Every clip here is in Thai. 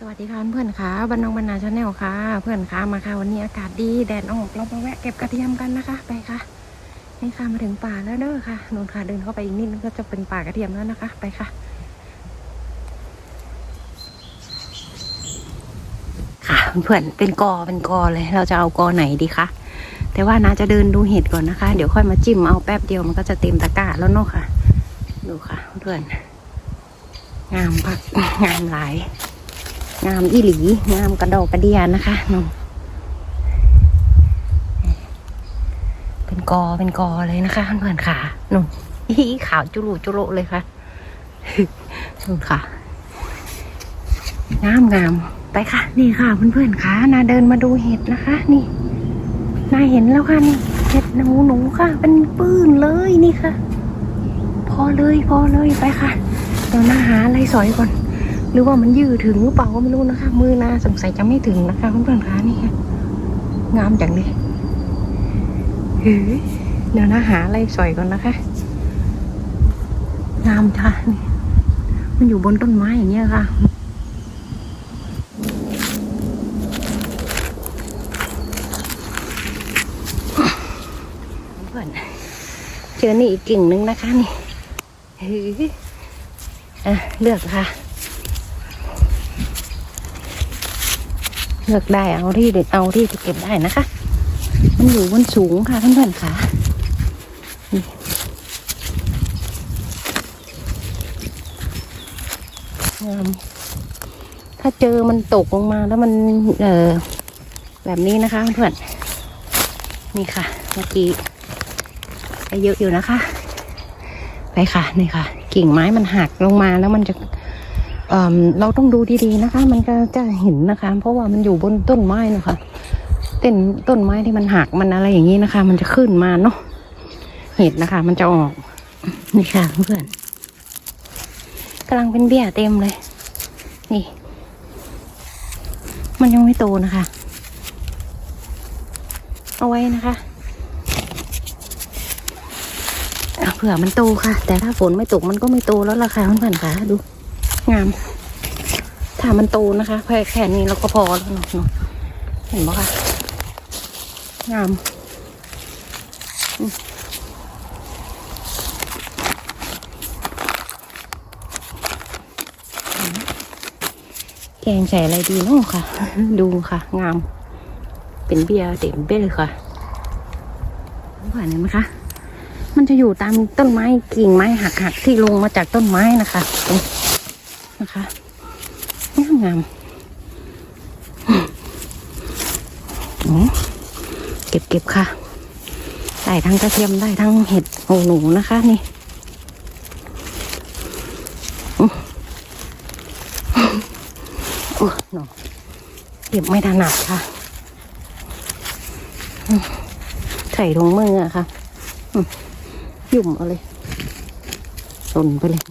สวัสดีค่ะเพื่อนค่ะบ้านนองบรรณาชาแนลค่ะ เพื่อนค่ะมาค่ะ วันนี้อากาศดีแดดออกเรามาแวะเก็บกระเทียมกันนะคะ ไปค่ะนี่ค่ะมาถึงป่าแล้วเด้อค่ะนูนค่ะเดินเข้าไปอีกนิดนึงก็จะเป็นป่ากระเทียมแล้วนะคะ ไปค่ะ ค่ะเพื่อนเป็นกอเป็นกอเลย เราจะเอากอไหนดีคะแต่ว่านาจะเดินดูเห็ดก่อนนะคะ เดี๋ยวค่อยมาจิ้มเอาแป๊บเดียวมันก็จะเต็มตะกร้าแล้วเนาะค่ะ ดูค่ะ เพื่อนงามพักงามหลาย งามอีหลี งามกระดอกกระเดียนะคะนมเป็นกอเป็นกอเลยนะคะเพื่อนๆค่ะนุ่นอีขาวจุลุจุลุเลยค่ะนุ่นค่ะ งามงามไปค่ะ นี่ค่ะเพื่อนๆค่ะนาเดินมาดูเห็ดนะคะ นี่นาเห็นแล้วค่ะนี่เห็ดหนูหนูค่ะ เป็นปื้นเลยนี่ค่ะ พอเลยพอเลยไปค่ะเดี๋ยวนาหาอะไรสอยก่อน รือว่ามันยืดถึงหรือเปล่าก็ไม่รู้นะคะ มือนาสงสัยจะไม่ถึงนะคะเพื่อนๆคะนี่ค่ะงามจังเลยเฮ้ยเดี๋ยวนะหาอะไรสอยก่อนนะคะ งามค่ะนี่มันอยู่บนต้นไม้อย่างเงี้ยค่ะเพื่อนเจอนี่อีกกิ่งนึงนะคะนี่เฮ้ยอะเลือกค่ะ เลือกได้เอาที่เด็ดเอาที่จะเก็บได้นะคะ มันอยู่บนสูงค่ะเพื่อนๆค่ะนี่ถ้าเจอมันตกลงมาแล้วมันเออแบบนี้นะคะเพื่อนๆนี่ค่ะ เมื่อกี้ไปเยอะอยู่นะคะ ไปค่ะนี่ค่ะ กิ่งไม้มันหักลงมาแล้วมันจะ เเราต้องดูดีๆนะคะ มันก็จะเห็นนะคะ เพราะว่ามันอยู่บนต้นไม้นะคะเต้นต้นไม้ที่มันหักมันอะไรอย่างนี้นะคะ มันจะขึ้นมาเนาะเห็ดนะคะ มันจะออกนี่ค่ะเพื่อนกำลังเป็นเบี้ยเต็มเลย นี่ มันยังไม่โตนะคะ เอาไว้นะคะเอาเผื่อมันโตค่ะ แต่ถ้าฝนไม่ตกมันก็ไม่โตแล้วล่ะค่ะเพื่อนๆค่ะดู งาม ถ้ามันโตนะคะแค่แค่นี้เราก็พอแล้วเนาะเห็นไหมคะงามแกงใส่อะไรดีเนาะค่ะ ดูค่ะ งาม เป็นเบียร์เต็มเบ้เลยค่ะผ่านเห็นไหมคะมันจะอยู่ตามต้นไม้กิ่งไม้หักๆที่ลงมาจากต้นไม้นะคะ นะคะงามงามเก็บเก็บค่ะ ได้ทั้งกระเทียมได้ทั้งเห็ดหูหนูนะคะนี่อืมโอ้หนอเก็บไม่ถนัดค่ะใส่ถุงมืออะค่ะ ยุ่มเอาเลยสนไปเลย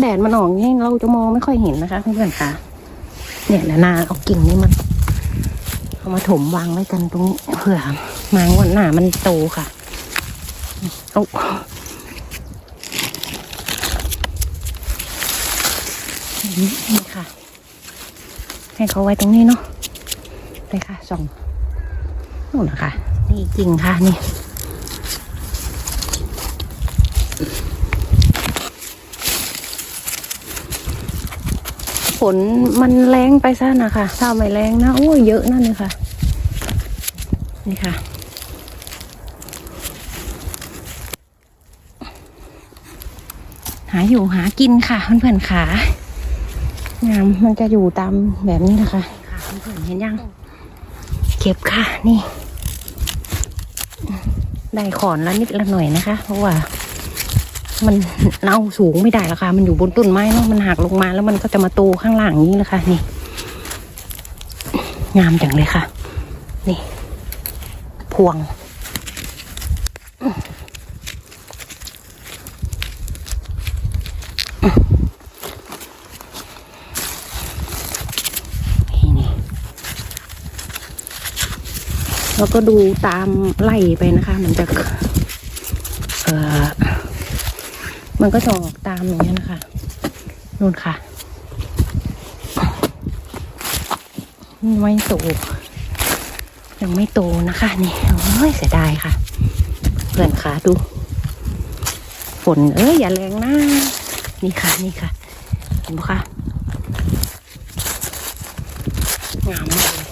แดดมันออกนี่เราจะมองไม่ค่อยเห็นนะคะเพื่อนๆค่ะ เนี่ยนะนาเอากิ่งนี้มันเอามาถมวางไว้กันตรงนี้เผื่อมางวันหน้ามันโตค่ะเอานี่ค่ะ ให้เขาไว้ตรงนี้เนาะไปค่ะส่องนู่นนะคะนี่กิ่งค่ะนี่ นมันแรงไปซะนะคะถ้าไม่แรงนะโอ้ยเยอะนั่นเลยค่ะ นี่ค่ะ หาอยู่หากินค่ะเพื่อนๆขางามมันจะอยู่ตามแบบนี้นะคะค่ะเพื่อนๆเห็นยัง เก็บค่ะนี่ ได้ขอนละนิดละหน่อยนะคะ เพราะว่า มันเอาสูงไม่ได้ล้วค่ะ มันอยู่บนต้นไม้เนาะมันหักลงมาแล้วมันก็จะมาโตข้างล่างนี้แหละคะ นี่ งามจังเลยค่ะ นี่ พวงนี่นี่แล้วก็ดูตามไล่ไปนะคะ มันจะ เอ่อ มันก็จะออกตามอย่างนี้ยนะคะนู่นค่ะไม่โตยังไม่โตนะคะนี่โอ้ยเสียดายค่ะ เพื่อนขาดู ฝนเอ้ยอย่าแรงนะนี่ค่ะนี่ค่ะเห็นไหมคะงามมากเลย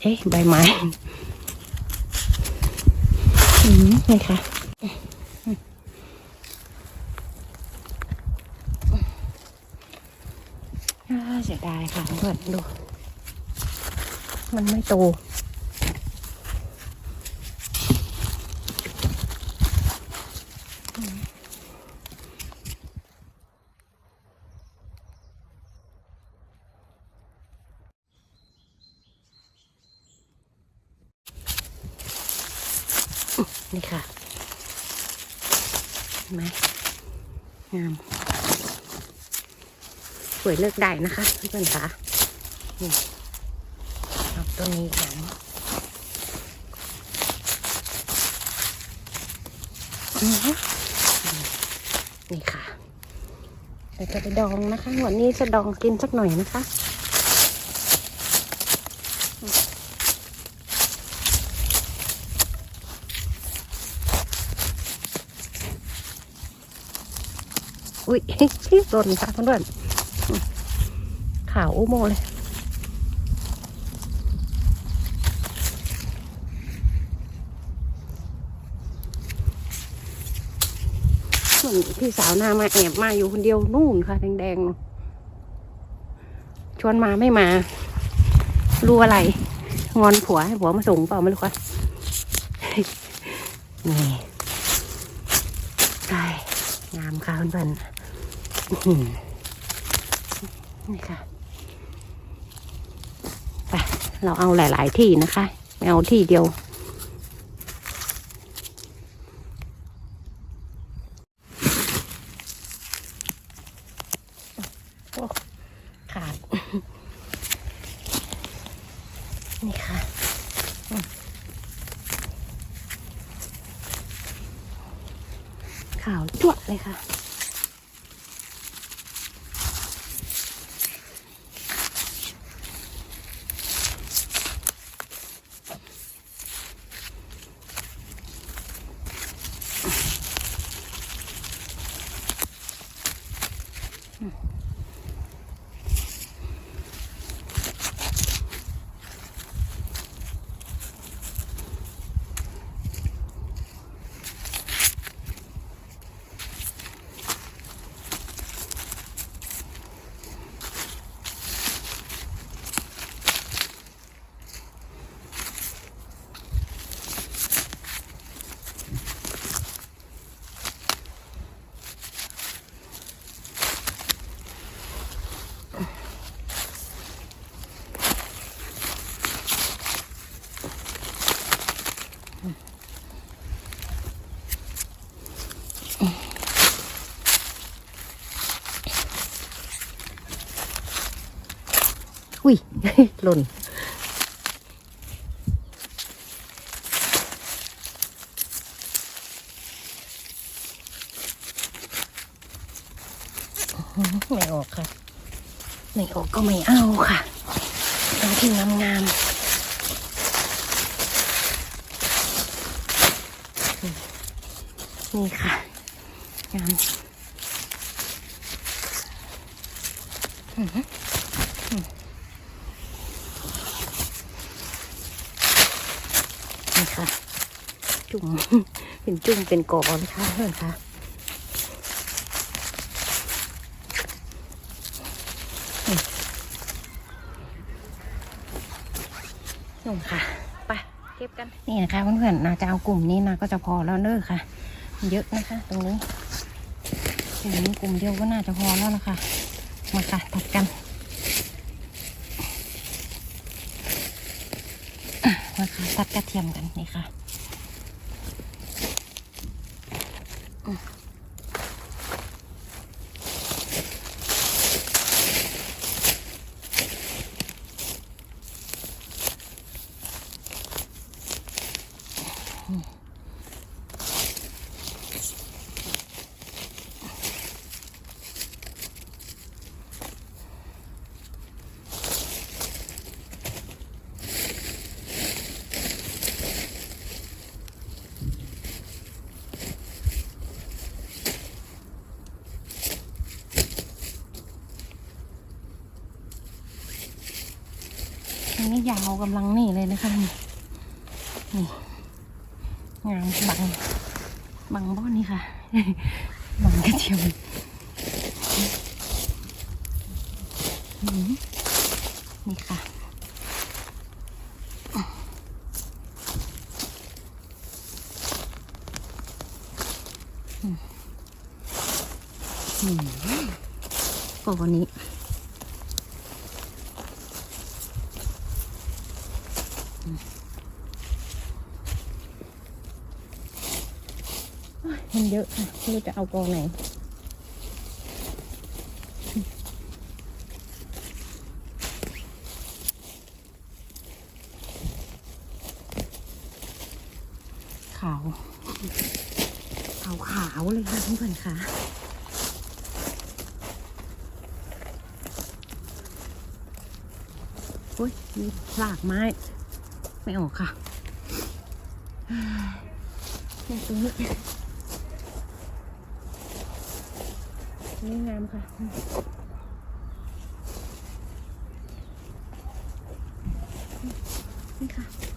เอ๊ะใบไม้ นี่ค่ะเสียดายค่ะเพื่อนดู มันไม่โต นี่ค่ะเห็นไหมงามสวยเลือกได้นะคะเพื่อนๆค่ะนี่เอาตัวนี้กันอือฮึนี่ค่ะเดี๋ยวจะไปดองนะคะ วันนี้จะดองกินสักหน่อยนะคะ อุ้ยหล่นค่ะเพื่อนๆขาวอุโมเลยส่วนพี่สาวหน้ามาแอบมาอยู่คนเดียวนู่นค่ะแดงๆ ชวนมาไม่มา รู้อะไร งอนผัวให้ผัวมาส่งเปล่าไม่รู้ค่ะนี่ได้งามค่ะเพื่อนๆ นี่ค่ะไปเราเอาหลาย ๆ ที่นะคะไม่เอาที่เดียว อุ้ยหล่นไม่ออกค่ะไม่ออกก็ไม่เอาค่ะเอาที่งามงามๆนี่ค่ะงามอื้อหืออืมนี่ค่ะ จุ่ม เป็นจุ่มเป็นกอนค่ะเพื่อนค่ะนุ่มค่ะไปเก็บกันนี่นะคะเพื่อนๆนาจะเอากลุ่มนี้นาก็จะพอแล้วเนอะค่ะ เยอะนะคะ ตรงนี้กลุ่มนี้กลุ่มเดียวก็น่าจะพอแล้วนะคะมาค่ะตัดกันอะมาค่ะตัดกระเทียมกันนี่ค่ะ ยาวกำลังนี่เลยนะคะนี่นี่งามบังบังบ้อนนี่ค่ะบังกระเทียมนี่ค่ะอืมกอนนี้ มันเยอะค่ะไม่รู้จะเอากองไหนขาวขาวขาวๆเลยค่ะเพื่อนๆค่ะโอ้ยมีหลากไม้ ไม่ออกค่ะ เนี่ยตรงนี้ นี่งามค่ะนี่ค่ะ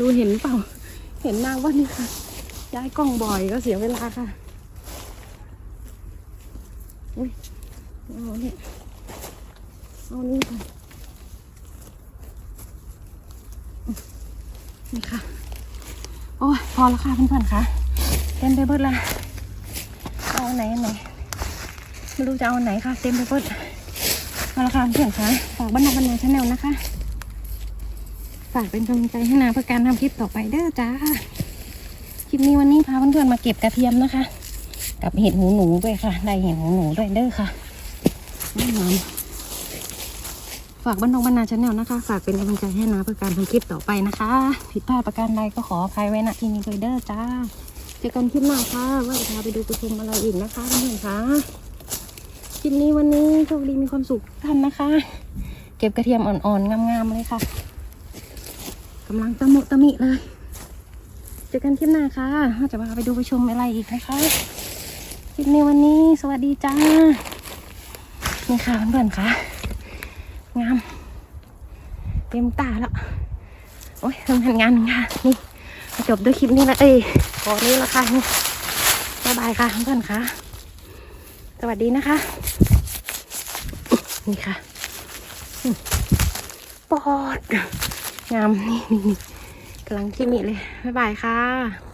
รู้เห็นเปล่า เห็นนางว่านี่ค่ะ ย้ายกล้องบ่อยก็เสียเวลาค่ะ อุ้ยเอาเนี่ยเอานี่ค่ะนี่ค่ะ โอ้ยพอแล้วค่ะเพื่อนๆค่ะเต็มไปเบิดละเอาไหนไหนไม่รู้จะเอาไหนค่ะ เต็มไปเบิดเอาละค่ะเพื่อนๆค่ะฝากบ้านนาบ้านนาชาแนลนะคะ ฝากเป็นกำลังใจให้นาเพื่อการทำคลิปต่อไปเด้อจ้า คลิปนี้วันนี้พาเพื่อนๆมาเก็บกระเทียมนะคะ กับเห็ดหูหนูด้วยค่ะ ได้เห็ดหูหนูด้วยเด้อค่ะน่นอนฝากบ้านนงบรรณาชาแนลนะคะ ฝากเป็นกำลังใจให้นาเพื่อการทำคลิปต่อไปนะคะ ผิดพลาดประการใดก็ขออภัยไว้ณที่นี้ด้วยเด้อจ้าเจอกันคลิปหน้าค่ะ ว่าจะพาไปดูไปชมอะไรอีกนะคะเพื่อนๆค่ะคลิปนี้วันนี้โชคดีมีความสุขทุกท่านนะคะ เก็บกระเทียมอ่อนๆงามๆเลยค่ะ กำลังตะมุตะมิเลย เจอกันคลิปหน้าค่ะว่าจะพาไปดูไปชมอะไรอีกนะคะคลิปในวันนี้สวัสดีจ้า นี่ค่ะเพื่อนๆค่ะ งาม เต็มตาแล้ว โอ้ยทำงานงานหนึ่งค่ะ นี่มาจบด้วยคลิปนี้ละเอ้ยขอนี้ละค่ะนี่บ๊ายบายค่ะเพื่อนๆค่ะ สวัสดีนะคะ นี่ค่ะปอด งามนี่นี่กำลังคิมิเลย บ๊ายบายค่ะ